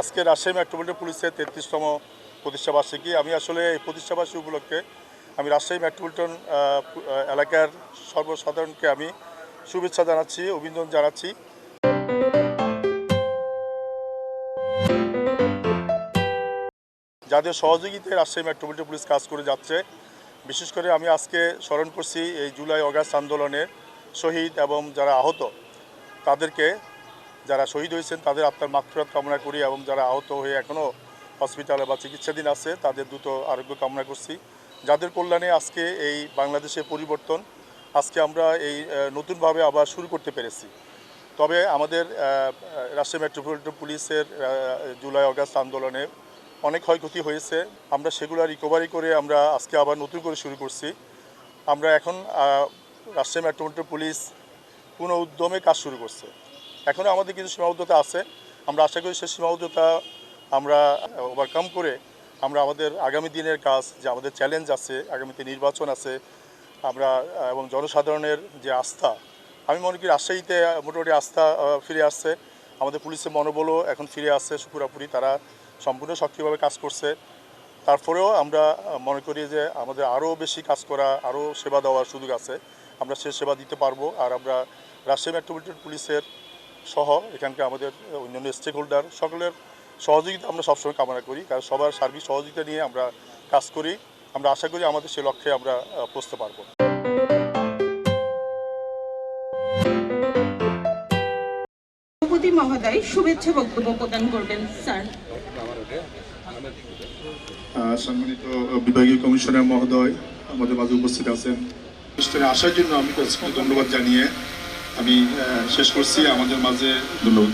আজকে রাজশাহী মেট্রোপলিটন পুলিশের তেত্রিশতম প্রতিষ্ঠাবার্ষিকী। আমি আসলে এই প্রতিষ্ঠাবার্ষিকী উপলক্ষে আমি রাজশাহী মেট্রোপলিটন এলাকার সর্বসাধারণকে আমি শুভেচ্ছা জানাচ্ছি, অভিনন্দন জানাচ্ছি। যাদের সহযোগিতায় রাজশাহী মেট্রোপলিটন পুলিশ কাজ করে যাচ্ছে। বিশেষ করে আমি আজকে স্মরণ করছি এই জুলাই অগাস্ট আন্দোলনের শহীদ এবং যারা আহত, তাদেরকে যারা শহীদ হয়েছেন, তাদের আত্মার মাগফিরাত কামনা করি এবং যারা আহত হয়ে এখনও হসপিটালে বা চিকিৎসাধীন আছে, তাদের দ্রুত আরোগ্য কামনা করছি। যাদের কল্যাণে আজকে এই বাংলাদেশের পরিবর্তন, আজকে আমরা এই নতুনভাবে আবার শুরু করতে পেরেছি। তবে আমাদের রাজশাহী মেট্রোপলিটন পুলিশের জুলাই অগাস্ট আন্দোলনে অনেক ক্ষয়ক্ষতি হয়েছে। আমরা সেগুলো রিকভারি করে আমরা আজকে আবার নতুন করে শুরু করছি। আমরা এখন রাজশাহী মেট্রোপলিটন পুলিশ পুনঃ উদ্যমে কাজ শুরু করছে। এখনও আমাদের কিছু সীমাবদ্ধতা আছে। আমরা আশা করি সেই সীমাবদ্ধতা আমরা ওভারকাম করে আমরা আমাদের আগামী দিনের কাজ, যে আমাদের চ্যালেঞ্জ আছে আগামীতে নির্বাচন আছে, আমরা এবং জনসাধারণের যে আস্থা, আমি মনে করি রাজশাহীতে মোটামুটি আস্থা ফিরে আসছে। আমাদের পুলিশের মনোবলও এখন ফিরে আসছে পুরোপুরি তারা সম্পূর্ণ সক্রিয়ভাবে কাজ করছে। তারপরেও আমরা মনে করি যে আমাদের আরও বেশি কাজ করা, আরও সেবা দেওয়ার সুযোগ আছে। আমরা সে সেবা দিতে পারব, আর আমরা রাজশাহী মেট্রোপলিটন পুলিশের সহ এখানকার আমাদের অন্যান্য স্টেক হোল্ডার সকলের সহযোগিতা আমরা সবসময় কামনা করি। কারণ সবার সার্বিক সহযোগিতা নিয়ে আমরা কাজ করি। আমরা আশা করি আমাদের সে লক্ষ্যে আমরা পৌঁছতে পারব। সভাপতি মহোদয় শুভেচ্ছা বক্তব্য প্রদান করবেন স্যার। সম্মানিত বিভাগীয় কমিশনার মহোদয় আমাদের মাঝে উপস্থিত আছেন। আসার জন্য আমি ধন্যবাদ জানিয়ে আমি শেষ করছি। আমাদের মাঝে ধন্যবাদ।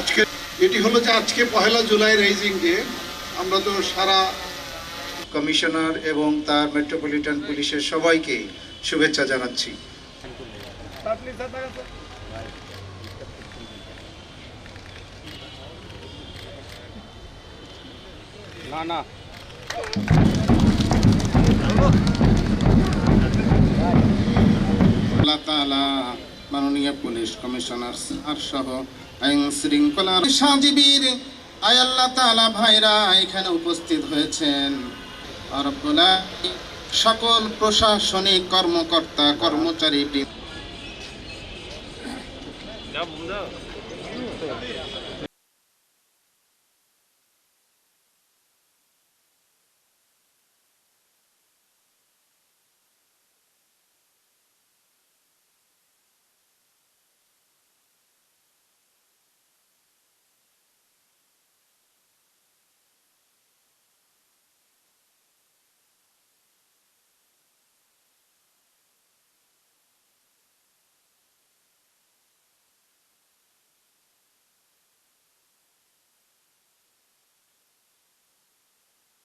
আজকে এটি হলো যে আজকে পহেলা জুলাই রাইজিং ডে। আমরা তো সারা কমিশনার এবং তার মেট্রোপলিটন পুলিশের সবাইকে শুভেচ্ছা জানাচ্ছি। আল্লাহ মাননীয় পুলিশ কমিশনার স্যার সহ আইন শৃঙ্খলার সাজীবীর আয় আল্লাহ তাআলা ভাইরা এখানে উপস্থিত হয়েছেন। আর সকল প্রশাসনিক কর্মকর্তা, কর্মচারী